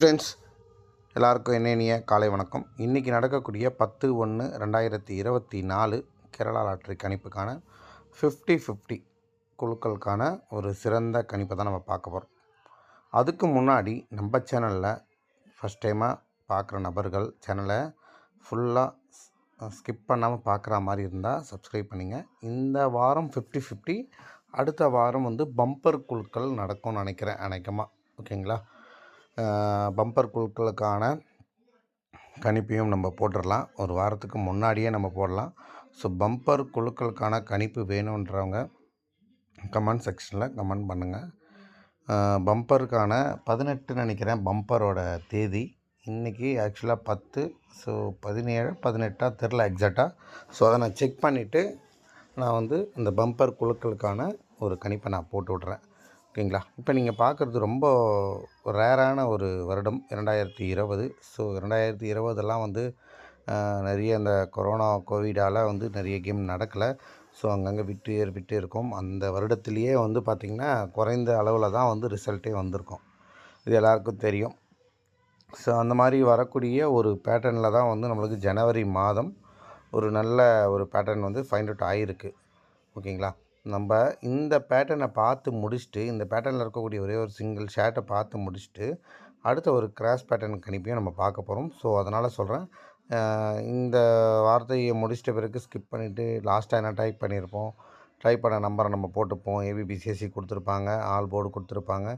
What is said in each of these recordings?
Friends எல்லாருக்கும் என்னென்னிய காலை வணக்கம். இன்றைக்கி நடக்கக்கூடிய பத்து ஒன்று ரெண்டாயிரத்தி இருபத்தி நாலு கேரளா லாட்ரி கணிப்புக்கான ஃபிஃப்டி ஃபிஃப்டி குழுக்களுக்கான ஒரு சிறந்த கணிப்பை தான் நம்ம பார்க்க போகிறோம் அதுக்கு முன்னாடி நம்ம சேனலில் ஃபஸ்ட் டைமாக பார்க்குற நபர்கள் சேனலை ஃபுல்லாக ஸ்கிப் பண்ணாமல் பார்க்குற மாதிரி இருந்தால் சப்ஸ்கிரைப் பண்ணிங்க. இந்த வாரம் ஃபிஃப்டி ஃபிஃப்டி அடுத்த வாரம் வந்து பம்பர் குழுக்கள் நடக்கும்னு நினைக்கிறேன் அநேகமாக ஓகேங்களா பம்பர் குழுக்களுக்கான கணிப்பையும் நம்ம போட்டுடலாம் ஒரு வாரத்துக்கு முன்னாடியே நம்ம போடலாம். ஸோ பம்பர் குழுக்களுக்கான கணிப்பு வேணுன்றவங்க கமெண்ட் செக்ஷனில் கமெண்ட் பண்ணுங்கள் பம்பருக்கான பதினெட்டு நினைக்கிறேன் பம்பரோட தேதி. இன்றைக்கி ஆக்சுவலாக பத்து ஸோ பதினேழு பதினெட்டாக தெரில எக்ஸாக்டாக ஸோ அதை நான் செக் பண்ணிவிட்டு நான் வந்து இந்த பம்பர் குழுக்களுக்கான ஒரு கணிப்பை நான் போட்டு விட்றேன். ஓகேங்களா? இப்போ நீங்கள் பார்க்குறது ரொம்ப ரேரான ஒரு வருடம் இரண்டாயிரத்தி இருபது. ஸோ இரண்டாயிரத்தி இருபதெல்லாம் வந்து நிறைய இந்த கொரோனா கோவிடால் வந்து நிறைய கேம் நடக்கலை. ஸோ அங்கங்கே விட்டு ஏற்பட்டு விட்டு இருக்கும். அந்த வருடத்திலேயே வந்து பார்த்திங்கன்னா குறைந்த அளவில் தான் வந்து ரிசல்ட்டே வந்திருக்கும். இது எல்லாருக்கும் தெரியும். ஸோ அந்த மாதிரி வரக்கூடிய ஒரு பேட்டர்னில் தான் வந்து நம்மளுக்கு ஜனவரி மாதம் ஒரு நல்ல ஒரு பேட்டர்ன் வந்து ஃபைண்ட் அவுட் ஆகிருக்கு ஓகேங்களா? நம்ம இந்த பேட்டர்னை பார்த்து முடிச்சுட்டு இந்த பேட்டர்னில் இருக்கக்கூடிய ஒரே ஒரு சிங்கிள் ஷேர்ட்டை பார்த்து முடிச்சுட்டு அடுத்த ஒரு கிராஸ் பேட்டர்ன் கணிப்பையும் நம்ம பார்க்க போகிறோம் ஸோ அதனால் சொல்கிறேன் இந்த வார்த்தையை முடிச்சிட்ட பிறகு ஸ்கிப் பண்ணிவிட்டு லாஸ்ட்டாக என்ன டைப் பண்ணியிருப்போம்? டைப் பண்ண நம்பரை நம்ம போட்டுப்போம். ஏபிபிசிஎஸ்சி கொடுத்துருப்பாங்க. ஆல் போர்டு கொடுத்துருப்பாங்க.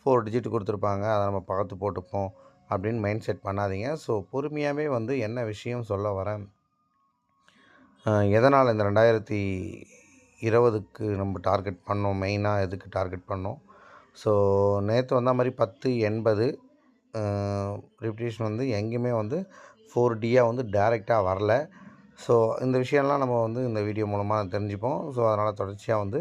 ஃபோர் டிஜிட் கொடுத்துருப்பாங்க. அதை நம்ம பார்த்து போட்டுப்போம். அப்படின்னு மைண்ட் செட் பண்ணாதீங்க. ஸோ பொறுமையாகவே வந்து என்ன விஷயம் சொல்ல வரேன்? எதனால் இந்த ரெண்டாயிரத்தி இருபதுக்கு நம்ம டார்கெட் பண்ணோம் மெயினாக எதுக்கு டார்கெட் பண்ணோம்? ஸோ நேற்று வந்த மாதிரி பத்து எண்பது ரிப்டேஷன் வந்து எங்கேயுமே வந்து ஃபோர் டியாக வந்து டைரெக்டாக வரல. ஸோ இந்த விஷயம்லாம் நம்ம வந்து இந்த வீடியோ மூலமாக தெரிஞ்சுப்போம். ஸோ அதனால் தொடர்ச்சியாக வந்து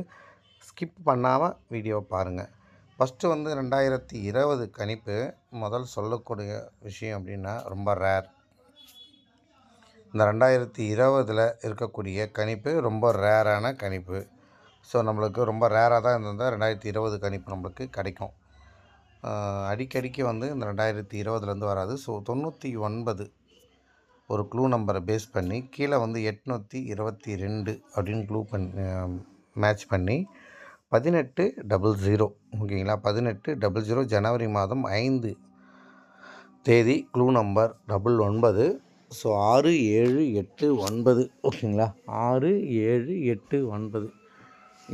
ஸ்கிப் பண்ணாமல் வீடியோவை பாருங்கள் ஃபஸ்ட்டு வந்து ரெண்டாயிரத்தி இருபது கணிப்பு முதல் சொல்லக்கூடிய விஷயம் அப்படின்னா ரொம்ப ரேர் இந்த ரெண்டாயிரத்தி இருபதில் இருக்கக்கூடிய கணிப்பு ரொம்ப ரேரான கணிப்பு. ஸோ நம்மளுக்கு ரொம்ப ரேராக தான் இருந்தால் ரெண்டாயிரத்தி இருபது கணிப்பு நம்மளுக்கு கிடைக்கும். அடிக்கடிக்கு வந்து இந்த ரெண்டாயிரத்தி இருபதுலேருந்து வராது. ஸோ தொண்ணூற்றி ஒன்பது ஒரு க்ளூ நம்பரை பேஸ் பண்ணி கீழே வந்து எட்நூற்றி இருபத்தி ரெண்டு அப்படின்னு க்ளூ பண்ணி மேட்ச் பண்ணி பதினெட்டு டபுள் ஜீரோ ஓகேங்களா? பதினெட்டு டபுள் ஜீரோ ஜனவரி மாதம் ஐந்து தேதி க்ளூ நம்பர் டபுள் ஒன்பது ஸோ ஆறு ஏழு எட்டு ஒன்பது. ஓகேங்களா? ஆறு ஏழு எட்டு ஒன்பது.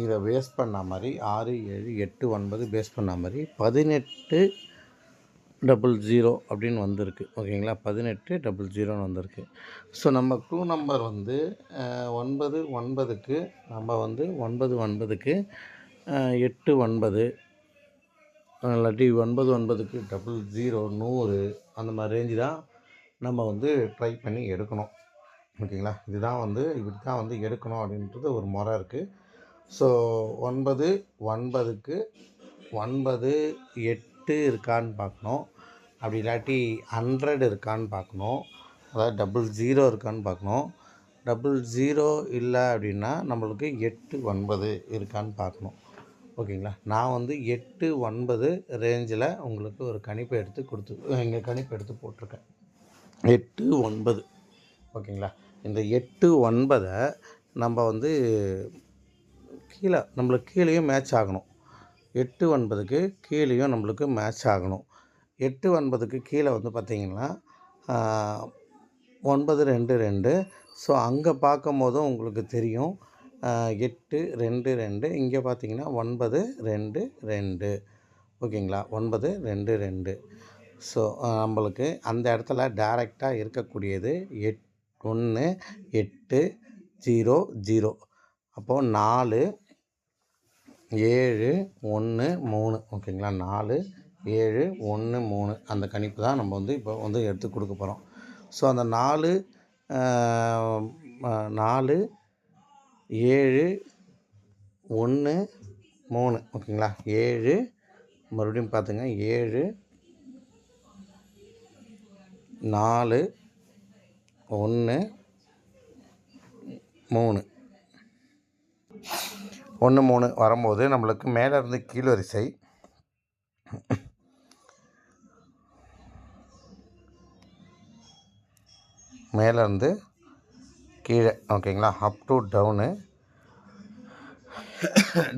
இதை பேஸ் பண்ண மாதிரி ஆறு ஏழு எட்டு ஒன்பது பேஸ் பண்ண மாதிரி பதினெட்டு டபுள் ஜீரோ அப்படின்னு வந்திருக்கு. ஓகேங்களா? பதினெட்டு டபுள் ஜீரோன்னு வந்திருக்கு. ஸோ நம்ம க்ரூ நம்பர் வந்து ஒன்பது ஒன்பதுக்கு நம்ம வந்து ஒன்பது ஒன்பதுக்கு எட்டு ஒன்பது. இல்லாட்டி ஒன்பது ஒன்பதுக்கு டபுள் ஜீரோ நூறு அந்த மாதிரி ரேஞ்சு தான். நம்ம வந்து ட்ரை பண்ணி எடுக்கணும். ஓகேங்களா? இதுதான் வந்து இப்படி தான் வந்து எடுக்கணும் அப்படின்றது ஒரு முறை இருக்குது ஸோ ஒன்பது ஒன்பதுக்கு ஒன்பது எட்டு இருக்கான்னு பார்க்கணும். அப்படி இல்லாட்டி ஹண்ட்ரட் இருக்கான்னு பார்க்கணும். அதாவது டபுள் ஜீரோ இருக்கான்னு பார்க்கணும். டபுள் ஜீரோ இல்லை அப்படின்னா நம்மளுக்கு எட்டு ஒன்பது இருக்கான்னு பார்க்கணும். ஓகேங்களா? நான் வந்து எட்டு ஒன்பது ரேஞ்சில் உங்களுக்கு ஒரு கணிப்பு எடுத்து கொடுத்து இங்கே கணிப்பு எடுத்து போட்டிருக்கேன். எட்டு ஒன்பது. ஓகேங்களா? இந்த எட்டு ஒன்பதை நம்ம வந்து கீழே நம்மளுக்கு கீழேயும் மேட்ச் ஆகணும். எட்டு ஒன்பதுக்கு கீழேயும் நம்மளுக்கு மேட்ச் ஆகணும். எட்டு ஒன்பதுக்கு கீழே வந்து பார்த்திங்கன்னா ஒன்பது ரெண்டு ரெண்டு. ஸோ அங்கே பார்க்கும் போதும் உங்களுக்கு தெரியும். எட்டு ரெண்டு ரெண்டு. இங்கே பார்த்தீங்கன்னா ஒன்பது ரெண்டு ரெண்டு. ஓகேங்களா? ஒன்பது ரெண்டு ரெண்டு. ஸோ நம்மளுக்கு அந்த இடத்துல டேரெக்டாக இருக்கக்கூடியது எட் ஒன்று எட்டு ஜீரோ ஜீரோ. அப்போது நாலு ஏழு ஒன்று மூணு. ஓகேங்களா? நாலு ஏழு ஒன்று மூணு. அந்த கணிப்பு தான் நம்ம வந்து இப்போ வந்து எடுத்து கொடுக்க போகிறோம் ஸோ அந்த நாலு நாலு ஏழு ஒன்று மூணு. ஓகேங்களா? ஏழு மறுபடியும் பார்த்துங்க. ஏழு நாலு ஒன்று மூணு. ஒன்று மூணு வரும்போது நம்மளுக்கு மேலே இருந்து கீழ் வரிசை மேலேருந்து கீழே ஓகேங்களா? Up to down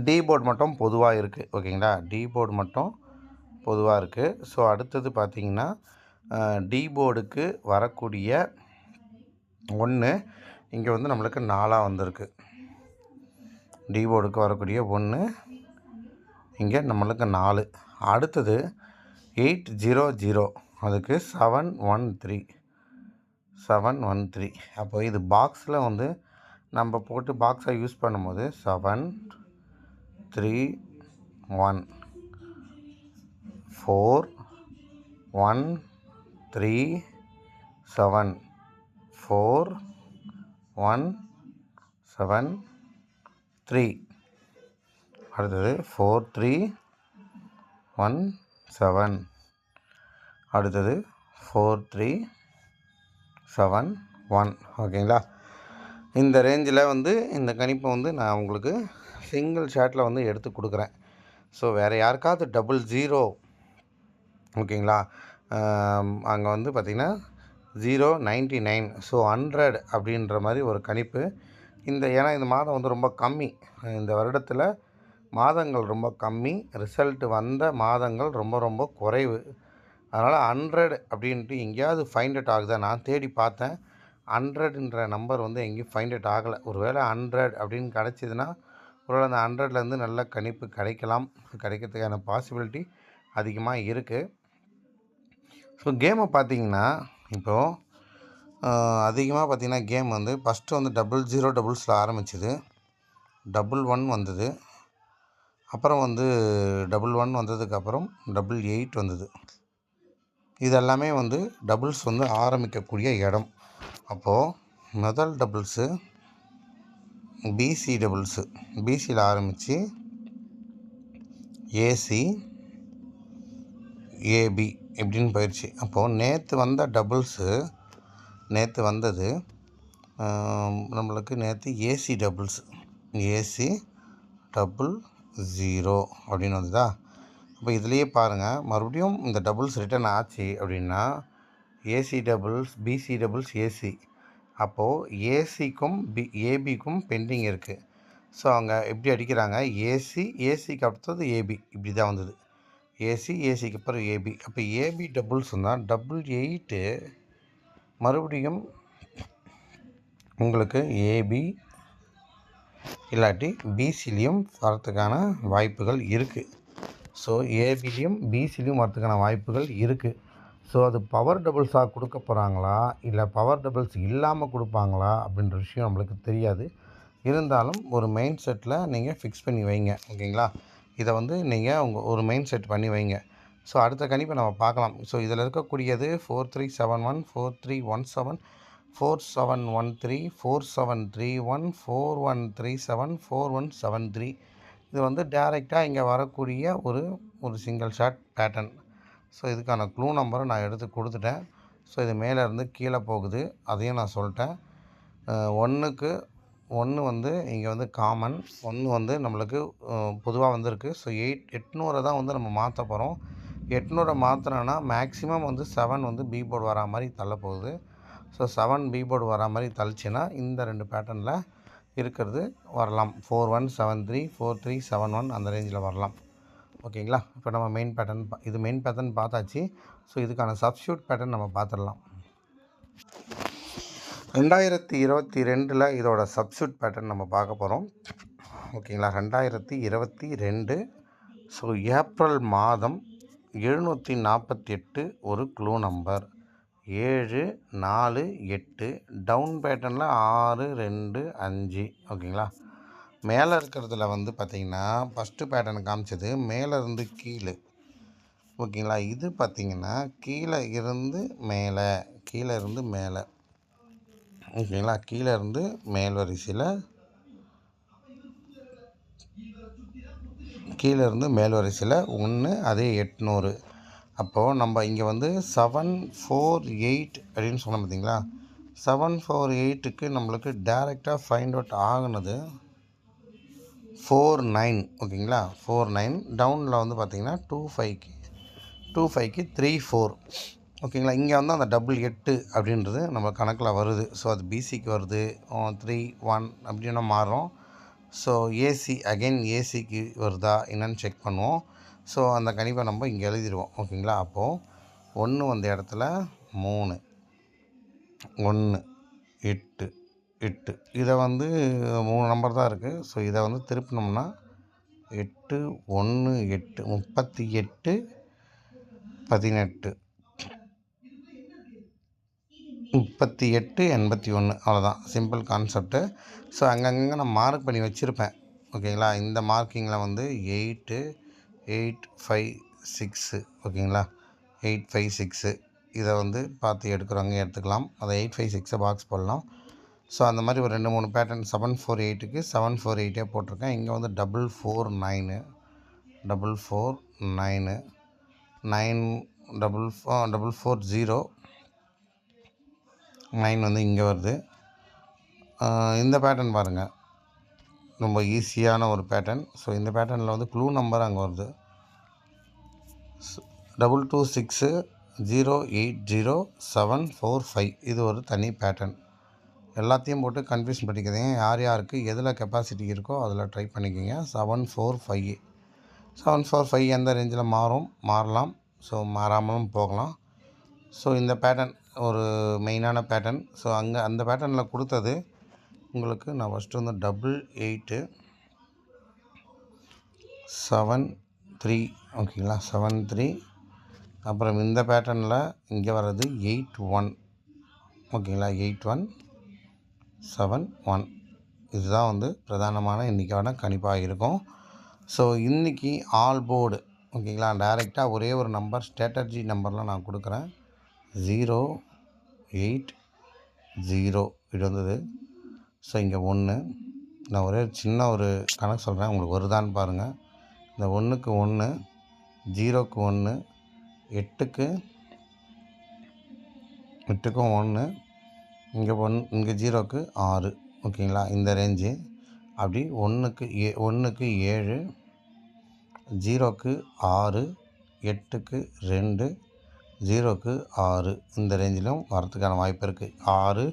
D board மட்டும் பொதுவாக இருக்குது ஓகேங்களா? டி போர்டு மட்டும் பொதுவாக இருக்குது ஸோ அடுத்தது பார்த்திங்கன்னா டி போர்டுக்கு வரக்கூடிய ஒன்று இங்கே வந்து நம்மளுக்கு நாலாக வந்திருக்கு. டி போர்டுக்கு வரக்கூடிய ஒன்று இங்கே நம்மளுக்கு நாலு. அடுத்தது எயிட் ஜீரோ ஜீரோ அதுக்கு seven one three seven one three அப்போ இது பாக்ஸில் வந்து நம்ம போட்டு பாக்ஸை யூஸ் பண்ணும்போது seven three one four one three seven four one seven three. அடுத்தது ஃபோர் த்ரீ ஒன் செவன். அடுத்தது ஃபோர் த்ரீ செவன் ஒன். ஓகேங்களா? இந்த ரேஞ்சில் வந்து இந்த கணிப்பை வந்து நான் உங்களுக்கு சிங்கிள் ஷாட்டில் வந்து எடுத்து கொடுக்குறேன். ஸோ வேறு யாருக்காவது டபுள் ஜீரோ ஓகேங்களா? அங்கே வந்து பார்த்திங்கன்னா zero ninety nine so hundred அப்படின்ற மாதிரி ஒரு கணிப்பு. இந்த ஏன்னா இந்த மாதம் வந்து ரொம்ப கம்மி. இந்த வருடத்தில் மாதங்கள் ரொம்ப கம்மி. ரிசல்ட் வந்த மாதங்கள் ரொம்ப ரொம்ப குறைவு. அதனால் ஹண்ட்ரட் அப்படின்ட்டு எங்கேயாவது ஃபைண்ட் அவுட் ஆகுதா? நான் தேடி பார்த்தேன். ஹண்ட்ரட்ன்ற நம்பர் வந்து எங்கேயும் ஃபைண்ட் அவுட் ஆகலை. ஒருவேளை ஹண்ட்ரட் அப்படின்னு கிடச்சிதுன்னா ஒருவேளை அந்த ஹண்ட்ரட்லேருந்து நல்ல கணிப்பு கிடைக்கலாம். கிடைக்கிறதுக்கான பாசிபிலிட்டி அதிகமாக இருக்குது ஸோ கேமை பார்த்தீங்கன்னா இப்போது அதிகமாக பார்த்திங்கன்னா கேம் வந்து ஃபஸ்ட்டு வந்து டபுள் ஜீரோ டபுள்ஸில் ஆரம்பிச்சிது. டபுள் ஒன் வந்தது. அப்புறம் வந்து டபுள் ஒன் வந்ததுக்கப்புறம் டபுள் எயிட் வந்தது. இது எல்லாமே வந்து டபுள்ஸ் வந்து ஆரம்பிக்கக்கூடிய இடம். அப்போது முதல் டபுள்ஸு பிசி டபுள்ஸு பிசியில் ஆரம்பித்து ஏசி ஏபி இப்படின்னு போயிடுச்சு. அப்போது நேற்று வந்த டபுள்ஸு நேற்று வந்தது நம்மளுக்கு நேற்று A C doubles A C double zero அப்படின்னு வந்ததா? அப்போ இதுலேயே பாருங்கள் மறுபடியும் இந்த டபுள்ஸ் ரிட்டர்ன் ஆச்சு அப்படின்னா A C doubles B C doubles A C அப்போது ஏசிக்கும் பி ஏபிக்கும் பெண்டிங் இருக்குது ஸோ அவங்க எப்படி அடிக்கிறாங்க? ஏசி ஏசிக்கு அடுத்தது ஏபி இப்படி தான் வந்தது. ஏசி ஏசிக்கு அப்புறம் ஏபி அப்போ ஏபி டபுள்ஸ் தான் டபுள் எயிட்டு மறுபடியும் உங்களுக்கு ஏபி இல்லாட்டி பிசிலையும் வரத்துக்கான வாய்ப்புகள் இருக்குது ஸோ ஏபிலையும் பிசிலையும் வரத்துக்கான வாய்ப்புகள் இருக்குது ஸோ அது பவர் டபுள்ஸாக கொடுக்க போகிறாங்களா இல்லை பவர் டபுள்ஸ் இல்லாமல் கொடுப்பாங்களா? அப்படின்ற விஷயம் நம்மளுக்கு தெரியாது. இருந்தாலும் ஒரு மெயின் செட்டில் நீங்கள் ஃபிக்ஸ் பண்ணி வைங்க. ஓகேங்களா? இதை வந்து நீங்கள் உங்கள் ஒரு மெயின் செட் பண்ணி வைங்க. ஸோ அடுத்த கணிப்பை நம்ம பார்க்கலாம். ஸோ இதில் இருக்கக்கூடியது four three seven one four three one seven four seven one three four seven three one four one three seven four one seven three இது வந்து டேரெக்டாக இங்கே வரக்கூடிய ஒரு ஒரு சிங்கிள் ஷாட் பேட்டர்ன் ஸோ இதுக்கான க்ளூ நம்பரும் நான் எடுத்து கொடுத்துட்டேன். ஸோ இது மேலே இருந்து கீழே போகுது. அதையும் நான் சொல்லிட்டேன். ஒன்றுக்கு ஒன்று வந்து இங்கே வந்து காமன் ஒன்று வந்து நம்மளுக்கு பொதுவாக வந்திருக்கு. ஸோ எயிட் எட்நூறை தான் வந்து நம்ம மாற்ற போகிறோம் எட்நூறை மாற்றினோன்னா மேக்ஸிமம் வந்து செவன் வந்து பி போர்டு வரா மாதிரி தள்ள போகுது. ஸோ செவன் பி போர்டு வரா மாதிரி தள்ளிச்சுன்னா இந்த ரெண்டு பேட்டர்னில் இருக்கிறது வரலாம். Four one seven three four three seven one அந்த ரேஞ்சில் வரலாம். ஓகேங்களா இப்போ நம்ம மெயின் பேட்டர்ன் இது மெயின் பேட்டர்ன் பார்த்தாச்சு. ஸோ இதுக்கான சப்ஸ்டியூட் பேட்டர்ன் நம்ம பார்த்துடலாம். ரெண்டாயிரத்தி இருபத்தி ரெண்டில் இதோட சப்ஸ்டியூட் பேட்டர்ன் நம்ம பார்க்க போகிறோம் ஓகேங்களா? ரெண்டாயிரத்தி இருபத்தி ரெண்டு ஸோ ஏப்ரல் மாதம் எழுநூற்றி நாற்பத்தி எட்டு ஒரு க்ளூ நம்பர் ஏழு நாலு எட்டு டவுன் பேட்டர்னில் ஆறு ரெண்டு அஞ்சு. ஓகேங்களா? மேலே இருக்கிறதுல வந்து பார்த்திங்கன்னா ஃபஸ்ட்டு பேட்டர்ன் காமிச்சது. மேலே இருந்து கீழே. ஓகேங்களா? இது பார்த்திங்கன்னா கீழே இருந்து மேலே. கீழே இருந்து மேலே. ஓகேங்களா? கீழே இருந்து மேல் வரிசையில் கீழே இருந்து மேல் வரிசையில் ஒன்று அதே எட்நூறு. அப்போது நம்ம இங்கே வந்து செவன் ஃபோர் எயிட் அப்படின்னு சொன்னோம் பார்த்தீங்களா செவன் ஃபோர் எயிட்டுக்கு நம்மளுக்கு டேரெக்டாக ஃபைண்ட் அவுட் ஆகுனது ஃபோர் நைன் ஓகேங்களா? ஃபோர் நைன் டவுனில் வந்து பார்த்திங்கன்னா டூ ஃபைவ்க்கு டூ ஃபைவ்க்கு த்ரீ ஃபோர் ஓகேங்களா? இங்கே வந்து அந்த டபுள் எட்டு அப்படின்றது நம்ம கணக்கில் வருது. ஸோ அது பிசிக்கு வருது. த்ரீ ஒன் அப்படின்னு மாறும். ஸோ ஏசி அகைன் ஏசிக்கு வருதா? என்னன்னு செக் பண்ணுவோம். ஸோ அந்த கணிப்பை நம்ம இங்கே எழுதிடுவோம். ஓகேங்களா? அப்போது ஒன்று வந்த இடத்துல மூணு. ஒன்று எட்டு எட்டு. இதை வந்து மூணு நம்பர் தான் இருக்குது ஸோ இதை வந்து திருப்பினோம்னா எட்டு ஒன்று எட்டு முப்பத்தி எட்டு பதினெட்டு. முப்பத்தி எட்டு எண்பத்தி ஒன்று. அவ்வளோதான் சிம்பிள் கான்செப்ட்டு ஸோ அங்கங்கே நான் மார்க் பண்ணி வச்சுருப்பேன். ஓகேங்களா இந்த மார்க்கிங்கில் வந்து எயிட்டு எயிட் ஃபைவ் சிக்ஸு ஓகேங்களா எயிட் ஃபைவ் சிக்ஸு இதை வந்து பார்த்து எடுக்கிறவங்க எடுத்துக்கலாம். அதை எயிட் ஃபைவ் சிக்ஸை பாக்ஸ் போடலாம். ஸோ அந்த மாதிரி ஒரு ரெண்டு மூணு பேட்டர்ன் செவன் ஃபோர் எயிட்டுக்கு செவன் ஃபோர் எயிட்டே போட்டிருக்கேன். இங்கே வந்து double four nine double four nine nine double four double four zero line வந்து இங்கே வருது. இந்த பேட்டர்ன் பாருங்கள் ரொம்ப ஈஸியான ஒரு பேட்டர்ன் ஸோ இந்த பேட்டர்னில் வந்து க்ளூ நம்பர் அங்கே வருது. Double two six zero eight zero seven four five இது ஒரு தனி பேட்டர்ன் எல்லாத்தையும் போட்டு கன்ஃபியூஷன் பண்ணிக்கிறீங்க யார் யாருக்கு எதில் கெப்பாசிட்டி இருக்கோ அதில் ட்ரை பண்ணிக்கோங்க. Seven four five seven four five எந்த ரேஞ்சில் மாறும்? மாறலாம். ஸோ மாறாமலும் போகலாம். ஸோ இந்த பேட்டர்ன் ஒரு மெயினான பேட்டர்ன் ஸோ அங்கே அந்த பேட்டர்னில் கொடுத்தது உங்களுக்கு நான் ஃபஸ்ட்டு வந்து டபுள் எயிட்டு செவன் த்ரீ ஓகேங்களா செவன் த்ரீ அப்புறம் இந்த பேட்டர்னில் இங்கே வர்றது எயிட் ஒன் ஓகேங்களா எயிட் ஒன் செவன் ஒன் இதுதான் வந்து பிரதானமான இன்றைக்கான கணிப்பாக இருக்கும். ஸோ இன்றைக்கி ஆல் போர்டு ஓகேங்களா டைரெக்டாக ஒரே ஒரு நம்பர் ஸ்ட்ராட்டஜி நம்பர்லாம் நான் கொடுக்குறேன். ஜீரோ எயிட் ஜீரோ இது வந்தது. ஸோ இங்கே ஒன்று நான் ஒரே சின்ன ஒரு கணக்கு சொல்கிறேன் உங்களுக்கு வருதான்னு பாருங்கள் இந்த ஒன்றுக்கு ஒன்று ஜீரோக்கு ஒன்று எட்டுக்கு எட்டுக்கும் ஒன்று இங்கே ஒன் இங்கே ஜீரோக்கு ஆறு. ஓகேங்களா? இந்த ரேஞ்சு அப்படி ஒன்றுக்கு ஏ ஒன்றுக்கு ஏழு ஜீரோக்கு ஆறு எட்டுக்கு ரெண்டு ஜீரோக்கு ஆறு. இந்த ரேஞ்சிலும் வரத்துக்கான வாய்ப்பு இருக்குது ஆறு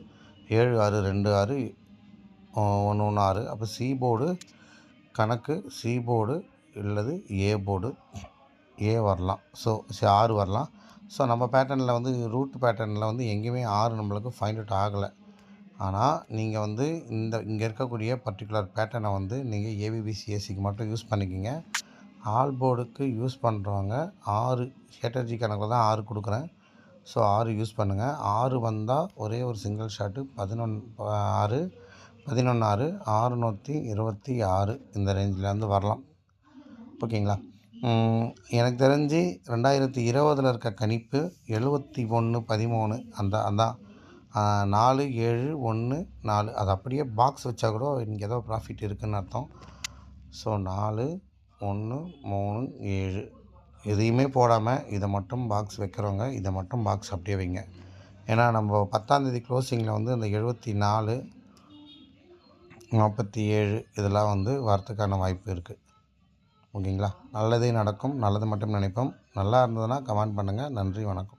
ஏழு ஆறு ரெண்டு ஆறு ஒன்று ஒன்று ஆறு. அப்போ சி போர்டு கணக்கு சி போர்டு இல்லது ஏ போர்டு ஏ வரலாம். ஸோ ஆறு வரலாம். ஸோ நம்ம பேட்டர்னில் வந்து ரூட் பேட்டர்னில் வந்து எங்கேயுமே ஆறு நம்மளுக்கு ஃபைண்ட் அவுட் ஆகலை. ஆனால் நீங்கள் வந்து இந்த இங்கே இருக்கக்கூடிய பர்டிகுலர் பேட்டர்னை வந்து நீங்கள் ஏபிபிசிஎஸ்சிக்கு மட்டும் யூஸ் பண்ணிக்கிங்க. ஆல் போர்டுக்கு யூஸ் பண்ணுறவங்க ஆறு ஸ்ட்ராட்டஜி கணக்கில் தான் ஆறு கொடுக்குறேன். ஸோ ஆறு யூஸ் பண்ணுங்கள் ஆறு வந்தால் ஒரே ஒரு சிங்கிள் ஷாட்டு பதினொன்று ஆறு பதினொன்று ஆறு ஆறுநூற்றி இருபத்தி ஆறு இந்த ரேஞ்சிலேருந்து வரலாம். ஓகேங்களா? எனக்கு தெரிஞ்சு ரெண்டாயிரத்தி இருபதில் இருக்க கணிப்பு எழுபத்தி ஒன்று பதிமூணு. அந்த அதான். நாலு ஏழு ஒன்று நாலு. அது அப்படியே பாக்ஸ் வச்சா கூட இங்கே ஏதோ ப்ராஃபிட் இருக்குன்னு அர்த்தம். ஸோ நாலு ஒன்று மூணு ஏழு. எதையுமே போடாமல் இதை மட்டும் பாக்ஸ் வைக்கிறவங்க இதை மட்டும் பாக்ஸ் அப்படியே வைங்க. ஏன்னா நம்ம பத்தாந்தேதி க்ளோசிங்கில் வந்து இந்த எழுபத்தி நாலு நாற்பத்தி ஏழு இதெல்லாம் வந்து வரத்துக்கான வாய்ப்பு இருக்குது ஓகேங்களா? நல்லதே நடக்கும் நல்லது மட்டும் நினைப்போம். நல்லா இருந்ததுன்னா கமெண்ட் பண்ணுங்கள் நன்றி வணக்கம்.